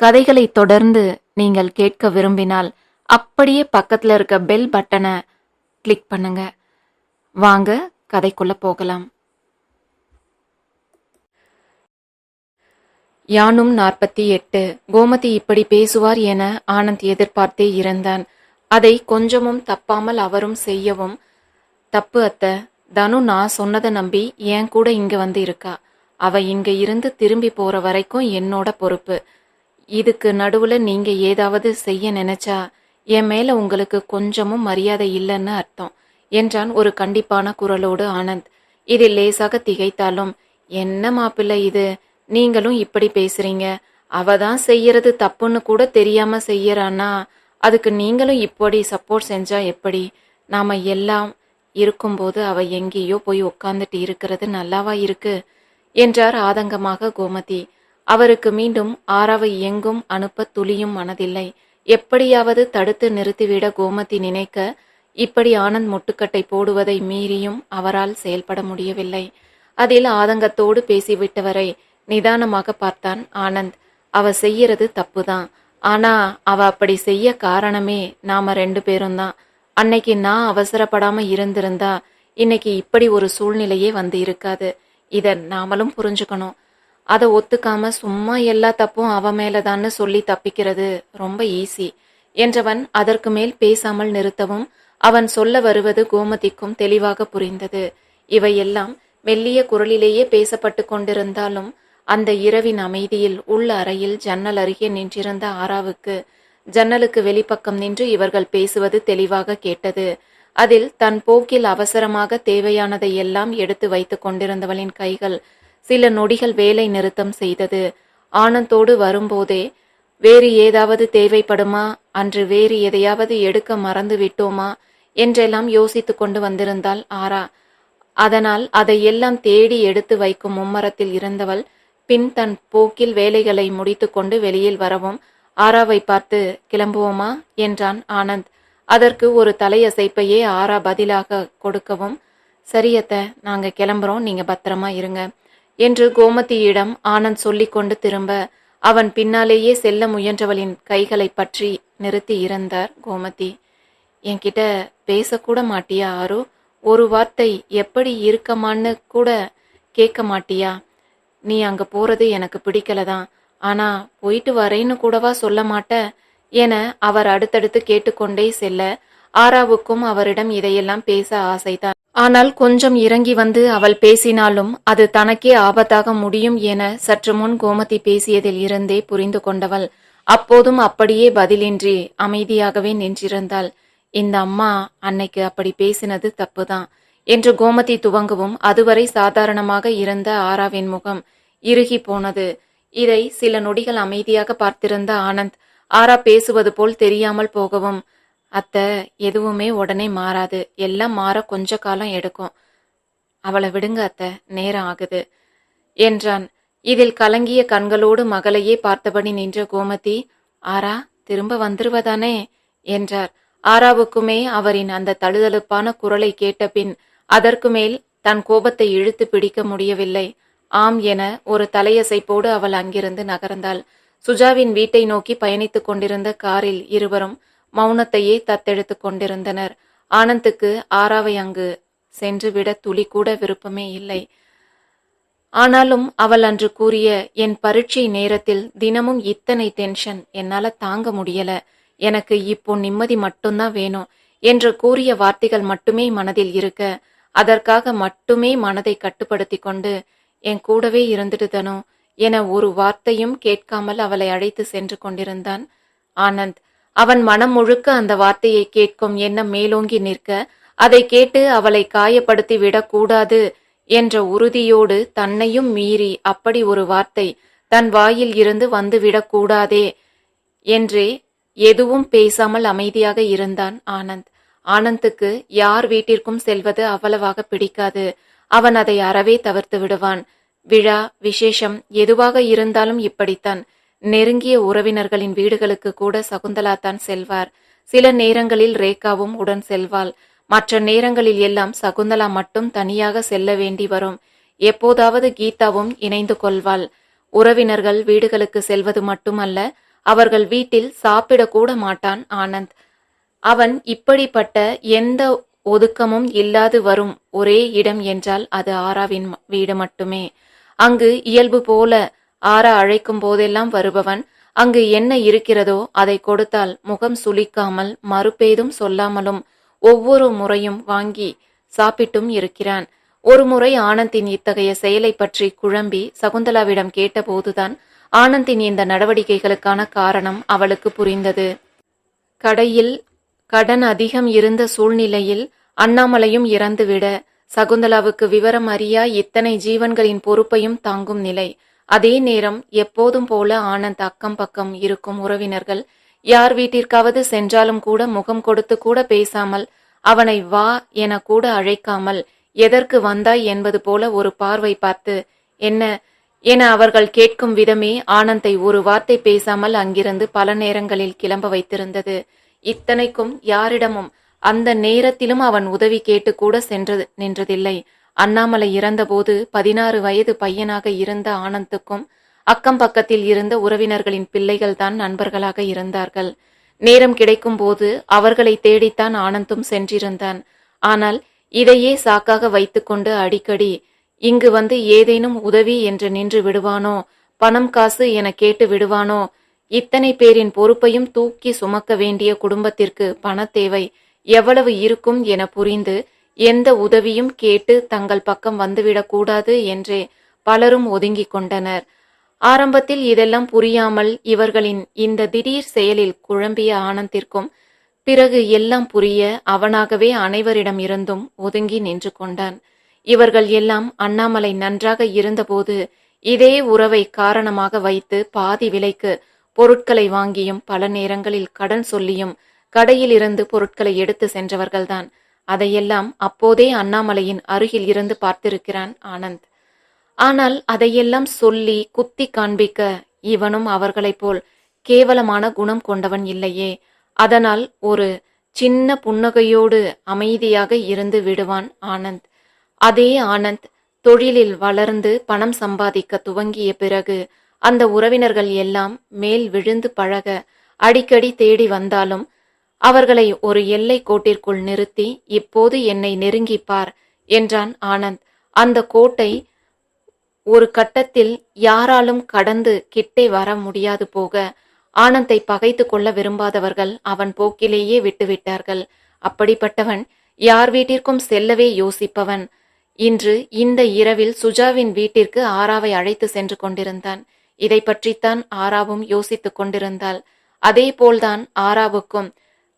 கதைகளை தொடர்ந்து நீங்கள் கேட்க விரும்பினால் அப்படியே பக்கத்தில் இருக்க பெல் பட்டனை கிளிக் பண்ணுங்க. வாங்க கதைக்குள்ள போகலாம். யானும் நாற்பத்தி எட்டு கோமதி இப்படி பேசுவார் என ஆனந்த் எதிர்பார்த்தே இருந்தான் அதை கொஞ்சமும் தப்பாமல் அவரும் செய்யவும் தப்பு அத்தை தனு நான் சொன்னதை நம்பி என் கூட இங்க வந்து இருக்கா? அவ இங்க இருந்து திரும்பி போற வரைக்கும் என்னோட பொறுப்பு. இதுக்கு நடுவுல நீங்க ஏதாவது செய்ய நினைச்சா என் மேல உங்களுக்கு கொஞ்சமும் மரியாதை இல்லைன்னு அர்த்தம் என்றான் ஒரு கண்டிப்பான குரலோடு ஆனந்த். இதில் லேசாக திகைத்தாலும் என்ன மாப்பிள்ளை இது? நீங்களும் இப்படி பேசுறீங்க. அவ தான் செய்யறது தப்புன்னு கூட தெரியாம செய்யறானா? அதுக்கு நீங்களும் இப்படி சப்போர்ட் செஞ்சா எப்படி? நாம எல்லாம் இருக்கும்போது அவ எங்கேயோ போய் உட்காந்துட்டு இருக்கிறது நல்லாவா இருக்கு? என்றார் ஆதங்கமாக கோமதி. அவருக்கு மீண்டும் ஆறாவை எங்கும் அனுப்ப துளியும் மனதில்லை. எப்படியாவது தடுத்து நிறுத்திவிட கோமதி நினைக்க இப்படி ஆனந்த் முட்டுக்கட்டை போடுவதை மீறியும் அவரால் செயல்பட முடியவில்லை. அதில் ஆதங்கத்தோடு பேசிவிட்டவரை நிதானமாக பார்த்தான் ஆனந்த். அவ செய்யறது தப்புதான். ஆனா அவ அப்படி செய்ய காரணமே நாம ரெண்டு பேரும் தான் அன்னைக்கு நான் அவசரப்படாம இருந்திருந்தா இன்னைக்கு இப்படி ஒரு சூழ்நிலையே வந்து இருக்காது. இதை நாமளும் புரிஞ்சுக்கணும். அதை ஒத்துக்காம சும்மா எல்லா தப்பும் அவ மேலதான்னு சொல்லி தப்பிக்கிறது ரொம்ப ஈஸி என்றவன் அதற்கு மேல் பேசாமல் நிறுத்தவும் அவன் சொல்ல வருவது கோமதிக்கும் தெளிவாக புரிந்தது. இவையெல்லாம் மெல்லிய குரலிலேயே பேசப்பட்டு கொண்டிருந்தாலும் அந்த இரவின் அமைதியில் உள்ள அறையில் ஜன்னல் அருகே நின்றிருந்த ஆராவுக்கு ஜன்னலுக்கு வெளிப்பக்கம் நின்று இவர்கள் பேசுவது தெளிவாக கேட்டது. அதில் தன் போக்கில் அவசரமாக தேவையானதை எல்லாம் எடுத்து வைத்துக் கொண்டிருந்தவளின் கைகள் சில நொடிகள் வேலை நிறுத்தம் செய்தது. ஆனந்தோடு வரும்போதே வேறு ஏதாவது தேவைப்படுமா? அன்று வேறு எதையாவது எடுக்க மறந்து விட்டோமா? என்றெல்லாம் யோசித்து கொண்டு வந்திருந்தாள் ஆரா. அதனால் அதையெல்லாம் தேடி எடுத்து வைக்கும் மும்மரத்தில் இருந்தவள் பின் தன் போக்கில் வேலைகளை முடித்துக்கொண்டு வெளியில் வரவும் ஆராவை பார்த்து கிளம்புவோமா? என்றான் ஆனந்த். அதற்கு ஒரு தலையசைப்பையே ஆரா பதிலாக கொடுக்கவும் சரியத்த நாங்க கிளம்புறோம் நீங்க பத்திரமா இருங்க. என்று கோமதியிடம் ஆனந்த் சொல்லிக்கொண்டு திரும்ப அவன் பின்னாலேயே செல்ல முயன்றவளின் கைகளை பற்றி நிறுத்தி இருந்தார் கோமதி. என்கிட்ட பேசக்கூட மாட்டியா ஆரோ? ஒரு வார்த்தை எப்படி இருக்கமான்னு கூட கேட்க மாட்டியா? நீ அங்க போறது எனக்கு பிடிக்கலதான். ஆனா போயிட்டு வரேன்னு கூடவா சொல்ல மாட்ட? என அவர் அடுத்தடுத்து கேட்டுக்கொண்டே செல்ல ஆராவுக்கும் அவரிடம் இதையெல்லாம் பேச ஆசைதான். ஆனால் கொஞ்சம் இறங்கி வந்து அவள் பேசினாலும் அது தனக்கே ஆபத்தாக முடியும் என சற்று முன் கோமதி பேசியதில் இருந்தே புரிந்து கொண்டவள். அப்போதும் அப்படியே பதிலின்றி அமைதியாகவே நின்றிருந்தாள். இந்த அம்மா அன்னைக்கு அப்படி பேசினது தப்புதான் என்று கோமதி துவங்கவும் அதுவரை சாதாரணமாக இருந்த ஆராவின் முகம் இறுகி போனது. இதை சில நொடிகள் அமைதியாக பார்த்திருந்த ஆனந்த் ஆரா பேசுவது போல் தெரியாமல் போகவும் அத்தை எதுவுமே உடனே மாறாது. எல்லாம் மாற கொஞ்ச காலம் எடுக்கும். அவளை விடுங்க அத்தை நேரம் ஆகுது. என்றான். இதில் கலங்கிய கண்களோடு மகளையே பார்த்தபடி நின்ற கோமதி ஆரா திரும்ப வந்துருவதானே? என்றார். ஆராவுக்குமே அவரின் அந்த தழுதழுப்பான குரலை கேட்டபின் அதற்கு மேல் தன் கோபத்தை இழுத்து பிடிக்க முடியவில்லை. ஆம் என ஒரு தலையசைப்போடு அவள் அங்கிருந்து நகர்ந்தாள். சுஜாவின் வீட்டை நோக்கி பயணித்துக் கொண்டிருந்த காரில் இருவரும் மௌனத்தையே தத்தெடுத்து கொண்டிருந்தனர். ஆனந்துக்கு ஆராவை அங்கு சென்றுவிட துளி கூட விருப்பமே இல்லை. ஆனாலும் அவள் அன்று கூறிய என் பரீட்சை நேரத்தில் தினமும் இத்தனை டென்ஷன் என்னால தாங்க முடியல. எனக்கு இப்போ நிம்மதி மட்டும்தான் வேணும் என்று கூறிய வார்த்தைகள் மட்டுமே மனதில் இருக்க அதற்காக மட்டுமே மனதை கட்டுப்படுத்தி கொண்டு என் கூடவே இருந்துடுதனோ என ஒரு வார்த்தையும் கேட்காமல் அவளை அழைத்து சென்று கொண்டிருந்தான் ஆனந்த். அவன் மனம் முழுக்க அந்த வார்த்தையை கேட்கும் எண்ணம் மேலோங்கி நிற்க அதை கேட்டு அவளை காயப்படுத்தி விடக்கூடாது என்ற உறுதியோடு தன்னையும் மீறி அப்படி ஒரு வார்த்தை தன் வாயில் இருந்து வந்துவிடக்கூடாதே என்றே எதுவும் பேசாமல் அமைதியாக இருந்தான் ஆனந்த். ஆனந்துக்கு யார் வீட்டிற்கும் செல்வது அவ்வளவாக பிடிக்காது. அவன் அதை அறவே தவிர்த்து விடுவான். விழா விசேஷம் எதுவாக இருந்தாலும் இப்படித்தான். நெருங்கிய உறவினர்களின் வீடுகளுக்கு கூட சகுந்தலா தான் செல்வார். சில நேரங்களில் ரேகாவும் உடன் செல்வாள். மற்ற நேரங்களில் எல்லாம் சகுந்தலா மட்டும் தனியாக செல்ல வேண்டி வரும். எப்போதாவது கீதாவும் இணைந்து கொள்வாள். உறவினர்கள் வீடுகளுக்கு செல்வது மட்டுமல்ல அவர்கள் வீட்டில் சாப்பிடக்கூட மாட்டான் ஆனந்த். அவன் இப்படிப்பட்ட எந்த ஒதுக்கமும் இல்லாது வரும் ஒரே இடம் என்றால் அது ஆராவின் வீடு மட்டுமே. அங்கு இயல்பு போல ஆற அழைக்கும் போதெல்லாம் வருபவன் அங்கு என்ன இருக்கிறதோ அதை கொடுத்தால் முகம் சுளிக்காமல் மறுபேதும் சொல்லாமலும் ஒவ்வொரு முறையும் வாங்கி சாப்பிட்டும் இருக்கிறான். ஒருமுறை ஆனந்தின் இத்தகைய செயலை பற்றி குழம்பி சகுந்தலாவிடம் கேட்டபோதுதான் ஆனந்தின் இந்த நடவடிக்கைகளுக்கான காரணம் அவளுக்கு புரிந்தது. கடையில் கடன் அதிகம் இருந்த சூழ்நிலையில் அண்ணாமலையும் இறந்துவிட சகுந்தலாவுக்கு விவரம் அறியா இத்தனை ஜீவன்களின் பொறுப்பையும் தாங்கும் நிலை. அதே நேரம் எப்போதும் போல ஆனந்த் அக்கம் பக்கம் இருக்கும் உறவினர்கள் யார் வீட்டிற்காவது சென்றாலும் கூட முகம் கொடுத்து கூட பேசாமல் அவனை வா என கூட அழைக்காமல் எதற்கு வந்தாய் என்பது போல ஒரு பார்வை பார்த்து என்ன என அவர்கள் கேட்கும் விதமே ஆனந்தை ஒரு வார்த்தை பேசாமல் அங்கிருந்து பல நேரங்களில் கிளம்ப வைத்திருந்தது. இத்தனைக்கும் யாரிடமும் அந்த நேரத்திலும் அவன் உதவி கேட்டு கூட சென்றது நின்றதில்லை. அண்ணாமலை இறந்தபோது பதினாறு வயது பையனாக இருந்த ஆனந்துக்கும் அக்கம் பக்கத்தில் இருந்த உறவினர்களின் பிள்ளைகள்தான் நண்பர்களாக இருந்தார்கள். நேரம் கிடைக்கும் போது அவர்களை தேடித்தான் ஆனந்தும் சென்றிருந்தான். ஆனால் இதையே சாக்காக வைத்துக்கொண்டு அடிக்கடி இங்கு வந்து ஏதேனும் உதவி என்று நின்று விடுவானோ? பணம் காசு என கேட்டு விடுவானோ? இத்தனை பேரின் பொறுப்பையும் தூக்கி சுமக்க வேண்டிய குடும்பத்திற்கு பண தேவை எவ்வளவு இருக்கும் என புரிந்து எந்த உதவியும் கேட்டு தங்கள் பக்கம் வந்துவிடக்கூடாது என்றே பலரும் ஒதுங்கிக் கொண்டனர். ஆரம்பத்தில் இதெல்லாம் புரியாமல் இவர்களின் இந்த திடீர் செயலில் குழம்பிய ஆனந்திற்கும் பிறகு எல்லாம் புரிய அவனாகவே அனைவரிடம் இருந்தும் ஒதுங்கி நின்று கொண்டான். இவர்கள் எல்லாம் அண்ணாமலை நன்றாக இருந்தபோது இதே உறவை காரணமாக வைத்து பாதி விலைக்கு பொருட்களை வாங்கியும் பல நேரங்களில் கடன் சொல்லியும் கடையில் இருந்து பொருட்களை எடுத்து சென்றவர்கள்தான். அதையெல்லாம் அப்போதே அண்ணாமலையின் அருகில் இருந்து பார்த்திருக்கிறான் ஆனந்த். ஆனால் அதையெல்லாம் சொல்லி குத்தி காண்பிக்க இவனும் அவர்களைப் போல் கேவலமான குணம் கொண்டவன் இல்லையே. அதனால் ஒரு சின்ன புன்னகையோடு அமைதியாக இருந்து விடுவான் ஆனந்த். அதே ஆனந்த் தொழிலில் வளர்ந்து பணம் சம்பாதிக்க துவங்கிய பிறகு அந்த உறவினர்கள் எல்லாம் மேல் விழுந்து பழக அடிக்கடி தேடி வந்தாலும் அவர்களை ஒரு எல்லை கோட்டிற்குள் நிறுத்தி இப்போது என்னை நெருங்கிப்பார் என்றான் ஆனந்த். அந்த கோட்டை ஒரு கட்டத்தில் யாராலும் கடந்து கிட்டே வர முடியாது போக ஆனந்தை பகைத்து கொள்ள விரும்பாதவர்கள் அவன் போக்கிலேயே விட்டுவிட்டார்கள். அப்படிப்பட்டவன் யார் வீட்டிற்கும் செல்லவே யோசிப்பவன். இன்று இந்த இரவில் சுஜாவின் வீட்டிற்கு ஆராவை அழைத்து சென்று கொண்டிருந்தான். இதை பற்றித்தான் ஆராவும் யோசித்துக் கொண்டிருந்தாள். அதே போல்தான் ஆராவுக்கும்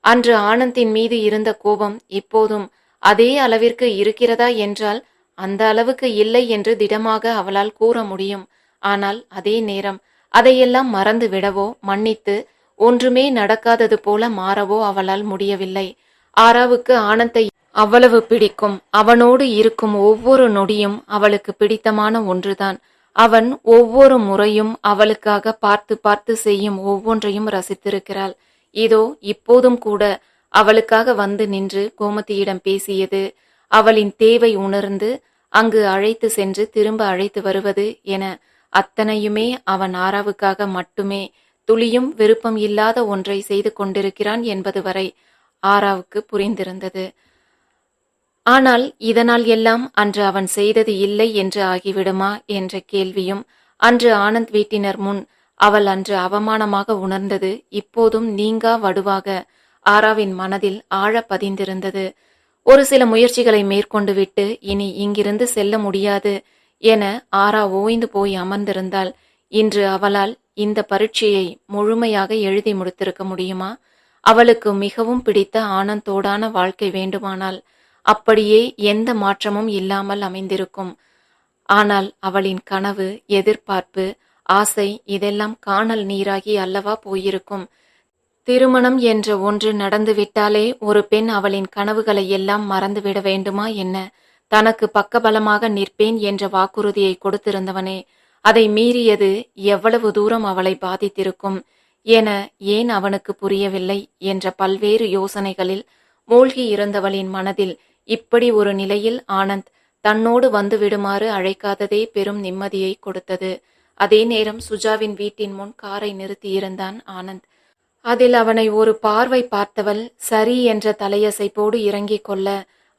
அன்று ஆனந்தின் மீது இருந்த கோபம் இப்போதும் அதே அளவிற்கு இருக்கிறதா என்றால் அந்த அளவுக்கு இல்லை என்று திடமாக அவளால் கூற முடியும். ஆனால் அதே நேரம் அதையெல்லாம் மறந்து விடவோ மன்னித்து ஒன்றுமே நடக்காதது போல மாறவோ அவளால் முடியவில்லை. ஆராவுக்கு ஆனந்தை அவ்வளவு பிடிக்கும். அவனோடு இருக்கும் ஒவ்வொரு நொடியும் அவளுக்கு பிடித்தமான ஒன்றுதான். அவன் ஒவ்வொரு முறையும் அவளுக்காக பார்த்து பார்த்து செய்யும் ஒவ்வொன்றையும் ரசித்திருக்கிறாள். இதோ இப்போதும் கூட அவளுக்காக வந்து நின்று கோமதியிடம் பேசியது. அவளின் தேவை உணர்ந்து அங்கு அழைத்து சென்று திரும்ப அழைத்து வருவது என அத்தனையுமே அவன் ஆராவுக்காக மட்டுமே துளியும் விருப்பம் இல்லாத ஒன்றை செய்து கொண்டிருக்கிறான் என்பது வரை ஆராவுக்கு புரிந்திருந்தது. ஆனால் இதனால் எல்லாம் அன்று அவன் செய்தது இல்லை என்று ஆகிவிடுமா என்ற கேள்வியும் அன்று ஆனந்த் வீட்டினர் முன் அவள் அன்று அவமானமாக உணர்ந்தது. இப்போதும் நீங்கா வடுவாக. ஆராவின் மனதில் ஆழ பதிந்திருந்தது. ஒரு சில முயற்சிகளை மேற்கொண்டு விட்டு இனி இங்கிருந்து செல்ல முடியாது என ஆரா ஓய்ந்து போய் அமர்ந்திருந்தால் இன்று அவளால் இந்த பரீட்சையை முழுமையாக எழுதி முடித்திருக்க முடியுமா? அவளுக்கு மிகவும் பிடித்த ஆனந்தோடான வாழ்க்கை வேண்டுமானால் அப்படியே எந்த மாற்றமும் இல்லாமல் அமைந்திருக்கும். ஆனால் அவளின் கனவு எதிர்பார்ப்பு ஆசை இதெல்லாம் காணல் நீராகி அல்லவா போயிருக்கும். திருமணம் என்ற ஒன்று நடந்துவிட்டாலே ஒரு பெண் அவளின் கனவுகளை எல்லாம் மறந்துவிட வேண்டுமா என்ன? தனக்கு பக்கபலமாக நிற்பேன் என்ற வாக்குறுதியை கொடுத்திருந்தவனே அதை மீறியது எவ்வளவு தூரம் அவளை பாதித்திருக்கும் என ஏன் அவனுக்கு புரியவில்லை என்ற பல்வேறு யோசனைகளில் மூழ்கி இருந்தவளின் மனதில் இப்படி ஒரு நிலையில் ஆனந்த் தன்னோடு வந்துவிடுமாறு அழைக்காததே பெரும் நிம்மதியை கொடுத்தது. அதே நேரம் சுஜாவின் வீட்டின் முன் காரை நிறுத்தியிருந்தான் ஆனந்த். அதில் அவனை ஒரு பார்வை பார்த்தவள் சரி என்ற தலையசைப்போடு இறங்கிக் கொள்ள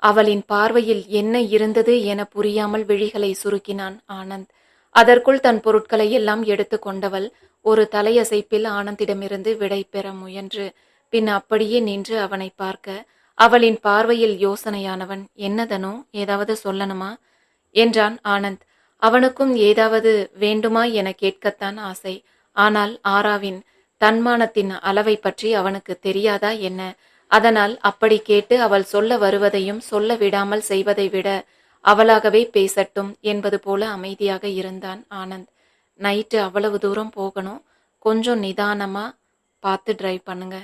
அவளின் பார்வையில் என்ன இருந்தது என புரியாமல் விழிகளை சுருக்கினான் ஆனந்த். அதற்குள் தன் பொருட்களை எல்லாம் எடுத்து கொண்டவள் ஒரு தலையசைப்பில் ஆனந்திடமிருந்து விடை பெற முயன்று. பின் அப்படியே நின்று அவனை பார்க்க அவளின் பார்வையில் யோசனையானவன் என்னதனோ ஏதாவது சொல்லணுமா? என்றான் ஆனந்த். அவனுக்கும் ஏதாவது வேண்டுமா என கேட்கத்தான் ஆசை. ஆனால் ஆராவின் தன்மானத்தின் அளவை பற்றி அவனுக்கு தெரியாதா என்ன? அதனால் அப்படி கேட்டு அவள் சொல்ல வருவதையும் சொல்ல விடாமல் செய்வதை விட அவளாகவே பேசட்டும் என்பது போல அமைதியாக இருந்தான் ஆனந்த். நைட்டு அவ்வளவு தூரம் போகணும். கொஞ்சம் நிதானமா பார்த்து டிரைவ் பண்ணுங்க.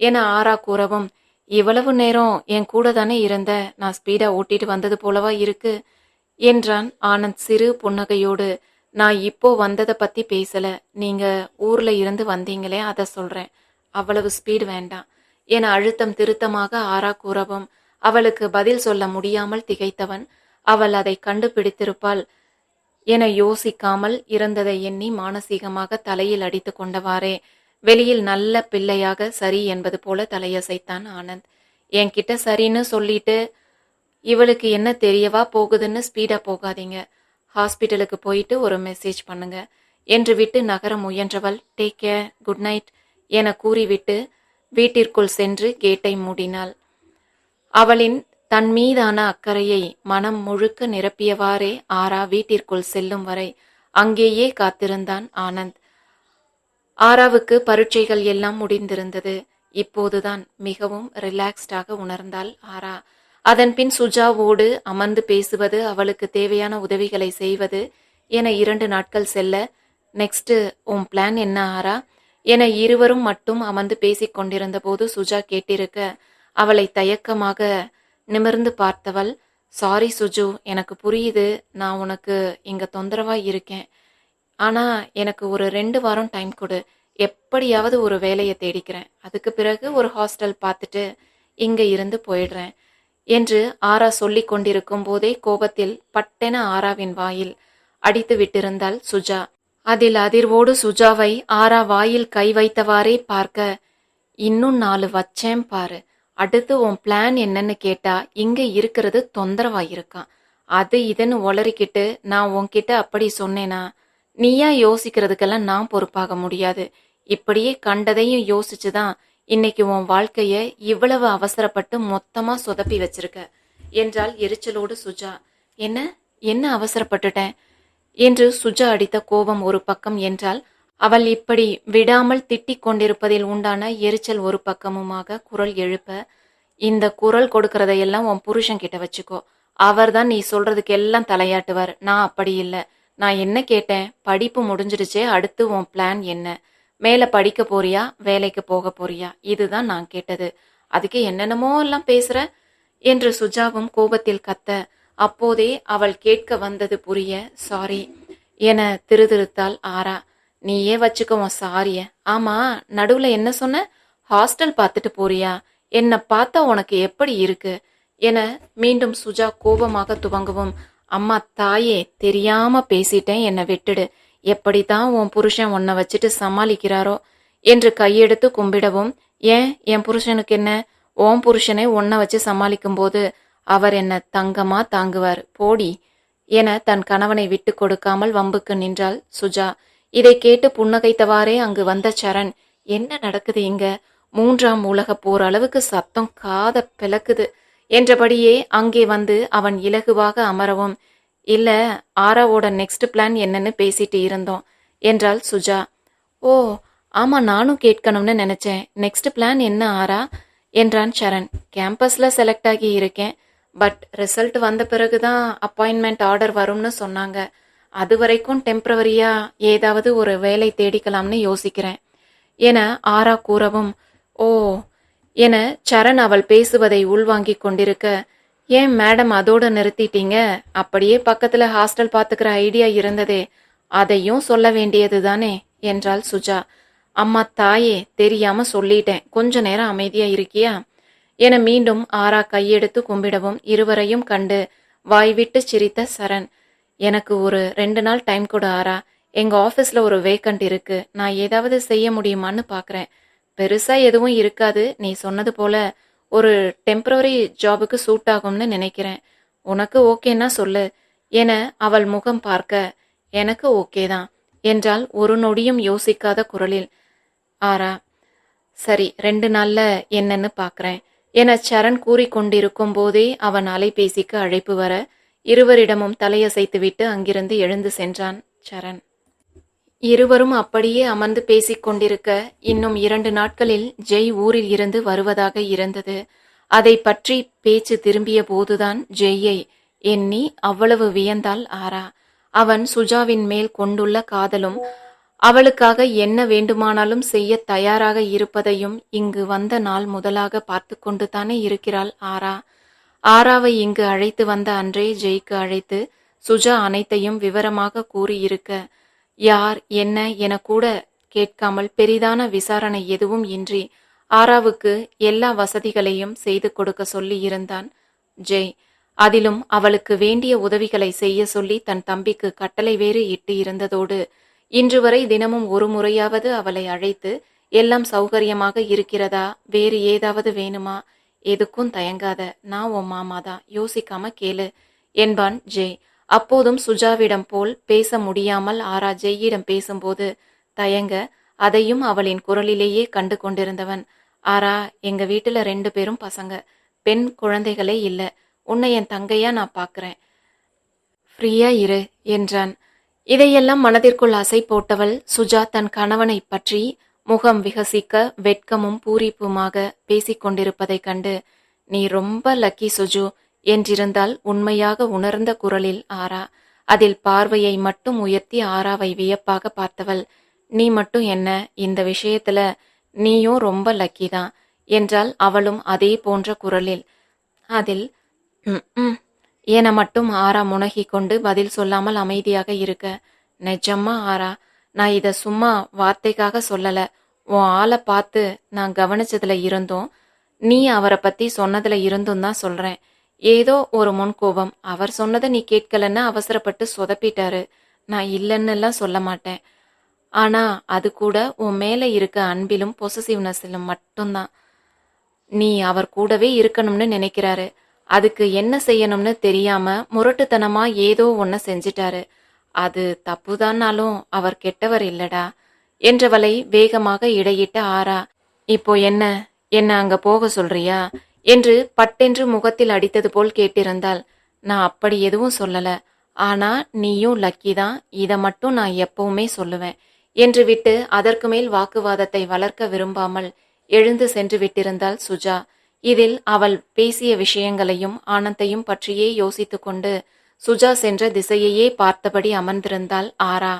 என ஆரா கூறவும் இவ்வளவு நேரம் என் கூட தானே இருந்த? நான் ஸ்பீடா ஓட்டிட்டு வந்தது போலவா இருக்கு? என்றான் ஆனந்த் சிறு புன்னகையோடு. நான் இப்போ வந்ததை பத்தி பேசல. நீங்க ஊர்ல இருந்து வந்தீங்களே அதை சொல்றேன். அவ்வளவு ஸ்பீடு வேண்டாம். என அழுத்தம் திருத்தமாக ஆறா கூறவும் அவளுக்கு பதில் சொல்ல முடியாமல் திகைத்தவன். அவள் அதை கண்டுபிடித்திருப்பாள் என யோசிக்காமல் இருந்ததை எண்ணி மானசீகமாக தலையில் அடித்து கொண்டவாறே வெளியில் நல்ல பிள்ளையாக சரி என்பது போல தலையசைத்தான் ஆனந்த். என்கிட்ட சரின்னு சொல்லிட்டு இவளுக்கு என்ன தெரியவா போகுதுன்னு ஸ்பீடாக போகாதீங்க. ஹாஸ்பிட்டலுக்கு போயிட்டு ஒரு மெசேஜ் பண்ணுங்க. என்று விட்டு நகர முயன்றவள் டேக் கேர் குட் நைட் என கூறிவிட்டு வீட்டிற்குள் சென்று கேட்டை மூடினாள். அவளின் தன் மீதான அக்கறையை மனம் முழுக்க நிரப்பியவாறே ஆரா வீட்டிற்குள் செல்லும் வரை அங்கேயே காத்திருந்தான் ஆனந்த். ஆராவுக்கு பரீட்சைகள் எல்லாம் முடிந்திருந்தது. இப்போதுதான் மிகவும் ரிலாக்ஸ்டாக உணர்ந்தாள் ஆரா. அதன்பின் சுஜாவோடு அமர்ந்து பேசுவது அவளுக்கு தேவையான உதவிகளை செய்வது என இரண்டு நாட்கள் செல்ல நெக்ஸ்ட் உன் பிளான் என்ன ஆரா? என இருவரும் மட்டும் அமர்ந்து பேசிக் கொண்டிருந்த போது சுஜா கேட்டிருக்க அவளை தயக்கமாக நிமிர்ந்து பார்த்தவள். சாரி சுஜு எனக்கு புரியுது. நான் உனக்கு இங்க தொந்தரவா இருக்கேன். ஆனா எனக்கு ஒரு ரெண்டு வாரம் டைம் கொடு. எப்படியாவது ஒரு வேலையை தேடிக்கிறேன். அதுக்கு பிறகு ஒரு ஹாஸ்டல் பார்த்துட்டு இங்க இருந்து போயிடுறேன். என்று ஆரா சொல்லிக் கொண்டிருக்கும் போதே கோபத்தில் பட்டென ஆராவின் வாயில் அடித்து விட்டிருந்தாள் சுஜா. அதில் அதிர்வோடு சுஜாவை ஆரா வாயில் கை வைத்தவாறே பார்க்க இன்னும் நாலு வச்சேன் பாரு. அடுத்து உன் பிளான் என்னன்னு கேட்டா இங்க இருக்கிறது தொந்தரவா இருக்கான் அது இதுன்னு ஒளறிக்கிட்டு நான் உன்கிட்ட அப்படி சொன்னேனா? நீயா யோசிக்கிறதுக்கெல்லாம் நான் பொறுப்பாக முடியாது. இப்படியே கண்டதையும் யோசிச்சுதான் இன்னைக்கு உன் வாழ்க்கைய இவ்வளவு அவசரப்பட்டு மொத்தமா சொதப்பி வச்சிருக்க. என்றால் எரிச்சலோடு சுஜா. என்ன? என்ன அவசரப்பட்டுட்டேன்? என்று சுஜா அடித்த கோபம் ஒரு பக்கம் என்றால் அவள் இப்படி விடாமல் திட்டிக் கொண்டிருப்பதில் உண்டான எரிச்சல் ஒரு பக்கமுமாக குரல் எழுப்ப இந்த குரல் கொடுக்கறதையெல்லாம் உன் புருஷன் கிட்ட வச்சுக்கோ. அவர்தான் நீ சொல்றதுக்கு எல்லாம் தலையாட்டுவார். நான் அப்படி இல்லை. நான் என்ன கேட்டேன்? படிப்பு முடிஞ்சிடுச்சே அடுத்து உன் பிளான் என்ன? மேலே படிக்க போறியா வேலைக்கு போக போறியா? இதுதான் நான் கேட்டது. அதுக்கு என்னென்னமோ எல்லாம் பேசுற என்று சுஜாவும் கோபத்தில் கத்த அப்போதே அவள் கேட்க வந்தது புரிய சாரி என திருதிருத்தாள் ஆரா. நீயே வச்சுக்கோ சாரிய. ஆமா நடுவுல என்ன சொன்ன? ஹாஸ்டல் பார்த்துட்டு போறியா? என்ன பார்த்தா உனக்கு எப்படி இருக்கு? என மீண்டும் சுஜா கோபமாக துவங்கவும் அம்மா தாயே தெரியாம பேசிட்டேன் என்னை விட்டுடு. எப்படித்தான் உன் புருஷன் உன்னை வச்சுட்டு சமாளிக்கிறாரோ என்று கையெடுத்து கும்பிடவும் ஏன்? என் புருஷனுக்கு என்ன? ஓம் புருஷனை உன்னை வச்சு சமாளிக்கும் போது அவர் என்ன தங்கமா தாங்குவார். போடி என தன் கணவனை விட்டு கொடுக்காமல் வம்புக்கு நின்றாள் சுஜா. இதை கேட்டு புன்னகைத்தவாறே அங்கு வந்த சரண் என்ன நடக்குது இங்க? மூன்றாம் உலக போர் அளவுக்கு சத்தம் காத பிளக்குது என்றபடியே அங்கே வந்து அவன் இலகுவாக அமரவும். இல்ல ஆராவோட நெக்ஸ்ட் பிளான் என்னன்னு பேசிட்டு இருந்தோம் என்றாள் சுஜா. ஓ ஆமா நானும் கேட்கணும்னு நினைச்சேன். நெக்ஸ்ட் பிளான் என்ன ஆரா? என்றான் சரண். கேம்பஸ்ல செலக்ட் ஆகி இருக்கேன். பட் ரிசல்ட் வந்த பிறகுதான் அப்பாயின்மெண்ட் ஆர்டர் வரும்னு சொன்னாங்க. அது வரைக்கும் டெம்பரவரியா ஏதாவது ஒரு வேலை தேடிக்கலாம்னு யோசிக்கிறேன் என ஆரா கூறவும். ஓ என சரண் அவள் பேசுவதை உள்வாங்கிக் கொண்டிருக்க ஏன் மேடம் அதோட நிறுத்திட்டீங்க? அப்படியே பக்கத்துல ஹாஸ்டல் பாத்துக்கிற ஐடியா இருந்ததே. அதையும் சொல்ல வேண்டியது தானே என்றாள் சுஜா. அம்மா தாயே தெரியாம சொல்லிட்டேன். கொஞ்ச நேரம் அமைதியா இருக்கியா? என மீண்டும் ஆரா கையெடுத்து கும்பிடவும் இருவரையும் கண்டு வாய்விட்டு சிரித்த சரண். எனக்கு ஒரு ரெண்டு நாள் டைம் கூட ஆரா எங்க ஆபீஸ்ல ஒரு வேக்கண்ட் இருக்கு. நான் ஏதாவது செய்ய முடியுமான்னு பாக்குறேன். பெருசா எதுவும் இருக்காது. நீ சொன்னது போல ஒரு டெம்பரரி ஜாபுக்கு சூட் ஆகும்னு நினைக்கிறேன். உனக்கு ஓகேன்னா சொல்லு. என அவள் முகம் பார்க்க எனக்கு ஓகே தான் என்றால் ஒரு நொடியும் யோசிக்காத குரலில். ஆரா சரி ரெண்டு நாள்ல என்னன்னு பார்க்கறேன் என சரண் கூறிக்கொண்டிருக்கும் போதே அவன் அலைபேசிக்கு அழைப்பு வர இருவரிடமும் தலையசைத்துவிட்டு அங்கிருந்து எழுந்து சென்றான் சரண். இருவரும் அப்படியே அமர்ந்து பேசிக் கொண்டிருக்க இன்னும் இரண்டு நாட்களில் ஜெய் ஊரில் இருந்து வருவதாக இருந்தது. அதை பற்றி பேச்சு திரும்பிய போதுதான் ஜெய்யை எண்ணி அவ்வளவு வியந்தாள் ஆரா. அவன் சுஜாவின் மேல் கொண்டுள்ள காதலும் அவளுக்காக என்ன வேண்டுமானாலும் செய்ய தயாராக இருப்பதையும் இங்கு வந்த நாள் முதலாக பார்த்து கொண்டு தானே இருக்கிறாள் ஆரா. ஆராவை இங்கு அழைத்து வந்த அன்றே ஜெய்க்கு அழைத்து சுஜா அனைத்தையும் விவரமாக கூறியிருக்க யார் என்ன என கூட கேட்காமல் பெரிதான விசாரணை எதுவும் இன்றி ஆராவுக்கு எல்லா வசதிகளையும் செய்து கொடுக்க சொல்லி இருந்தான். ஜெய் அதிலும் அவளுக்கு வேண்டிய உதவிகளை செய்ய சொல்லி தன் தம்பிக்கு கட்டளை வேறு இட்டு இருந்ததோடு இன்று வரை தினமும் ஒரு முறையாவது அவளை அழைத்து எல்லாம் சௌகரியமாக இருக்கிறதா வேறு ஏதாவது வேணுமா? எதுக்கும் தயங்காத நான் உன் மாமாதான் யோசிக்காம கேளு என்பான் ஜெய். அப்போதும் சுஜாவிடம் போல் பேச முடியாமல் ஆரா ஜெய்யிடம் பேசும்போது தயங்க அதையும் அவளின் குரலிலேயே கண்டு கொண்டிருந்தவன் ஆரா எங்க வீட்டுல ரெண்டு பேரும் பசங்க. பெண் குழந்தைகளே இல்ல. உன்னை என் தங்கையா நான் பாக்குறேன். ஃப்ரீயா இரு என்றான். இதையெல்லாம் மனதிற்குள் அசை போட்டவள் சுஜா தன் கணவனை பற்றி முகம் விகசிக்க வெட்கமும் பூரிப்புமாக பேசிக் கொண்டிருப்பதைக் கண்டு நீ ரொம்ப லக்கி சுஜு. என்றிருந்தால் உண்மையாக உணர்ந்த குரலில் ஆரா அதில் பார்வையை மட்டும் உயர்த்தி ஆராவை வியப்பாக பார்த்தவள். நீ மட்டும் என்ன? இந்த விஷயத்துல நீயும் ரொம்ப லக்கி தான் என்றால் அவளும் அதே போன்ற குரலில். அதில் "ம், ம்" என மட்டும் ஆரா முனகிக் கொண்டு பதில் சொல்லாமல் அமைதியாக இருக்க. நிஜம்மா ஆரா நான் இதை சும்மா வார்த்தைக்காக சொல்லல. உன் ஆளை பார்த்து நான் கவனிச்சதுல இருந்தும் நீ அவரை பத்தி சொன்னதுல இருந்தும் தான் சொல்றேன். ஏதோ ஒரு முன்கோபம். அவர் சொன்னதை நீ கேட்கலன்னு அவசரப்பட்டு சொதப்பிட்டாரு. நான் இல்லைன்னு எல்லாம் சொல்ல மாட்டேன். ஆனா அது கூட உன் மேல இருக்க அன்பிலும் பொசசிவ்னஸிலும் மட்டும்தான். நீ அவர் கூடவே இருக்கணும்னு நினைக்கிறாரு. அதுக்கு என்ன செய்யணும்னு தெரியாம முரட்டுத்தனமா ஏதோ ஒன்ன செஞ்சிட்டாரு. அது தப்புதான்னாலும் அவர் கெட்டவர் இல்லடா என்றவளை வேகமாக இடையிட்ட ஆரா. இப்போ என்ன? என்ன அங்க போக சொல்றியா? என்று பட்டென்று முகத்தில் அடித்தது போல் கேட்டிருந்தாள். நான் அப்படி எதுவும் சொல்லல. ஆனா நீயும் லக்கி தான். இதை மட்டும் நான் எப்பவுமே சொல்லுவேன் என்று விட்டு அதற்கு மேல் வாக்குவாதத்தை வளர்க்க விரும்பாமல் எழுந்து சென்று விட்டிருந்தாள் சுஜா. இதில் அவள் பேசிய விஷயங்களையும் ஆனந்தையும் பற்றியே யோசித்துக்கொண்டு சுஜா சென்ற திசையையே பார்த்தபடி அமர்ந்திருந்தாள் ஆரா.